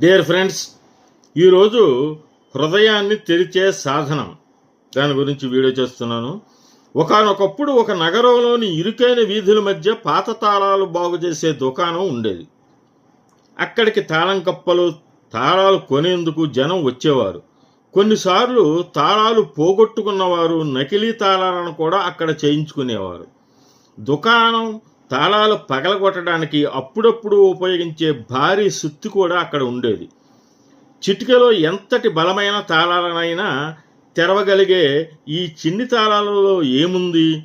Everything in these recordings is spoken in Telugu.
డియర్ ఫ్రెండ్స్ ఈరోజు హృదయాన్ని తెరిచే సాధనం. దాని గురించి వీడియో చేస్తున్నాను. ఒకానొకప్పుడు ఒక నగరంలోని ఇరుకైన వీధుల మధ్య పాత తాళాలు బాగు చేసే దుకాణం ఉండేది. అక్కడికి తాళం కప్పలు తాళాలు కొనేందుకు జనం వచ్చేవారు. కొన్నిసార్లు తాళాలు పోగొట్టుకున్నవారు నకిలీ తాళాలను కూడా అక్కడ చేయించుకునేవారు. దుకాణం తాళాలు పగలగొట్టడానికి అప్పుడప్పుడు ఉపయోగించే భారీ సుత్తి కూడా అక్కడ ఉండేది. చిటికలో ఎంతటి బలమైన తాళాలనైనా తెరవగలిగే ఈ చిన్ని తాళాలలో ఏముంది?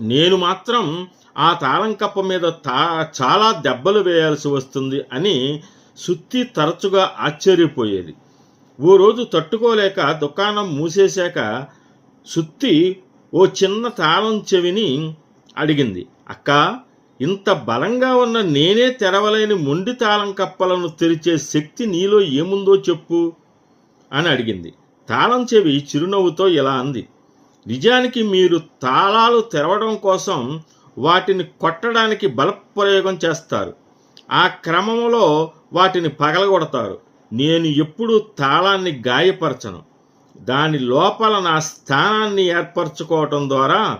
నేను మాత్రం ఆ తాళం కప్ప మీద తా చాలా దెబ్బలు వేయాల్సి వస్తుంది అని సుత్తి తరచుగా ఆశ్చర్యపోయేది. ఓ రోజు తట్టుకోలేక దుకాణం మూసేశాక సుత్తి ఓ చిన్న తాళం చెవిని అడిగింది. అక్క ఇంత బలంగా ఉన్న నేనే తెరవలేని మొండి తాళం కప్పలను తెరిచే శక్తి నీలో ఏముందో చెప్పు అని అడిగింది. తాళం చెవి చిరునవ్వుతో ఇలా అంది. నిజానికి మీరు తాళాలు తెరవడం కోసం వాటిని కొట్టడానికి బలప్రయోగం చేస్తారు. ఆ క్రమంలో వాటిని పగలగొడతారు. నేను ఎప్పుడూ తాళాన్ని గాయపరచను. దాని లోపల నా స్థానాన్ని ఏర్పరచుకోవటం ద్వారా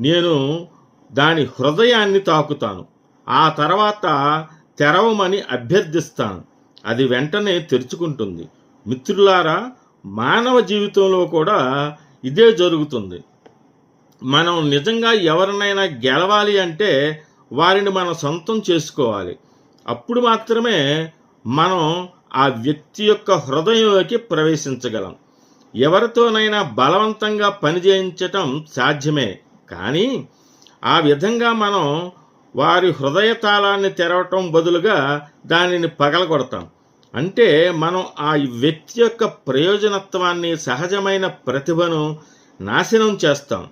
నేను దాని హృదయాన్ని తాకుతాను. ఆ తర్వాత తెరవమని అభ్యర్థిస్తాను. అది వెంటనే తెరుచుకుంటుంది. మిత్రులారా మానవ జీవితంలో కూడా ఇదే జరుగుతుంది. మనం నిజంగా ఎవరినైనా గెలవాలి అంటే వారిని మనం సొంతం చేసుకోవాలి. అప్పుడు మాత్రమే మనం ఆ వ్యక్తి యొక్క హృదయంలోకి ప్రవేశించగలం. ఎవరితోనైనా బలవంతంగా పనిచేయించటం సాధ్యమే. కానీ ఆ విధంగా మనం వారి హృదయ తాళాన్ని తెరవటం బదులుగా దానిని పగలగొడతాం. అంటే మనం ఆ వ్యక్తి యొక్క ప్రయోజనత్వాన్ని సహజమైన ప్రతిభను నాశనం చేస్తాం.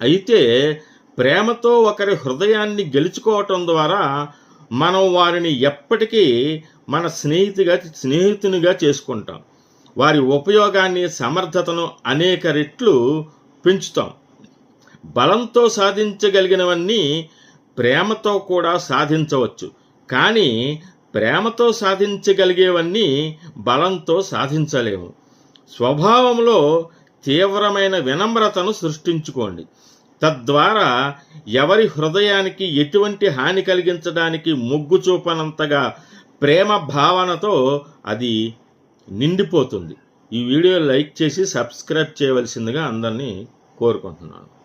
అయితే ప్రేమతో ఒకరి హృదయాన్ని గెలుచుకోవటం ద్వారా మనం వారిని ఎప్పటికీ మన స్నేహితుగా స్నేహితునిగా చేసుకుంటాం. వారి ఉపయోగాన్ని సమర్థతను అనేక రెట్లు పెంచుతాం. బలంతో సాధించగలిగినవన్నీ ప్రేమతో కూడా సాధించవచ్చు. కానీ ప్రేమతో సాధించగలిగేవన్నీ బలంతో సాధించలేము. స్వభావంలో తీవ్రమైన వినమ్రతను సృష్టించుకోండి. తద్వారా ఎవరి హృదయానికి ఎటువంటి హాని కలిగించడానికి మొగ్గు చూపనంతగా ప్రేమ భావనతో అది నిండిపోతుంది. ఈ వీడియో లైక్ చేసి సబ్స్క్రైబ్ చేయవలసిందిగా అందరినీ కోరుకుంటున్నాను.